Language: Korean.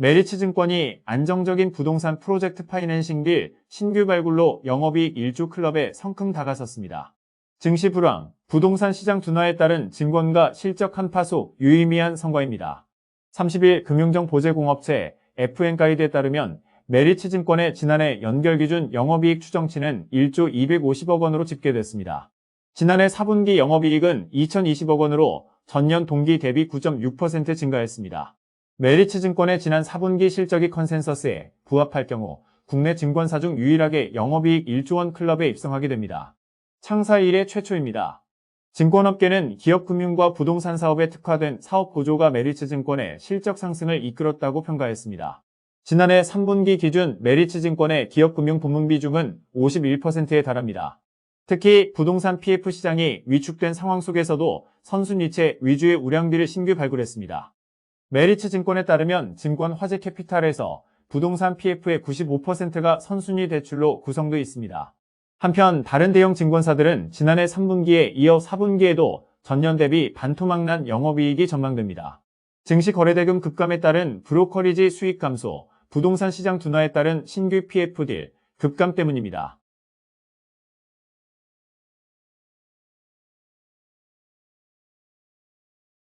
메리츠 증권이 안정적인 부동산 프로젝트 파이낸싱 딜 신규 발굴로 영업이익 1조 클럽에 성큼 다가섰습니다. 증시 불황, 부동산 시장 둔화에 따른 증권가 실적 한파소 유의미한 성과입니다. 30일 금융정 보제공업체 FN가이드에 따르면 메리츠 증권의 지난해 연결 기준 영업이익 추정치는 1조 250억 원으로 집계됐습니다. 지난해 4분기 영업이익은 2020억 원으로 전년 동기 대비 9.6% 증가했습니다. 메리츠 증권의 지난 4분기 실적이 컨센서스에 부합할 경우 국내 증권사 중 유일하게 영업이익 1조 원 클럽에 입성하게 됩니다. 창사 이래 최초입니다. 증권업계는 기업금융과 부동산 사업에 특화된 사업 구조가 메리츠 증권의 실적 상승을 이끌었다고 평가했습니다. 지난해 3분기 기준 메리츠 증권의 기업금융 부문 비중은 51%에 달합니다. 특히 부동산 PF 시장이 위축된 상황 속에서도 선순위채 위주의 우량비를 신규 발굴했습니다. 메리츠 증권에 따르면 증권 화재 캐피탈에서 부동산 PF의 95%가 선순위 대출로 구성되어 있습니다. 한편 다른 대형 증권사들은 지난해 3분기에 이어 4분기에도 전년 대비 반토막난 영업이익이 전망됩니다. 증시 거래대금 급감에 따른 브로커리지 수익 감소, 부동산 시장 둔화에 따른 신규 PF 딜 급감 때문입니다.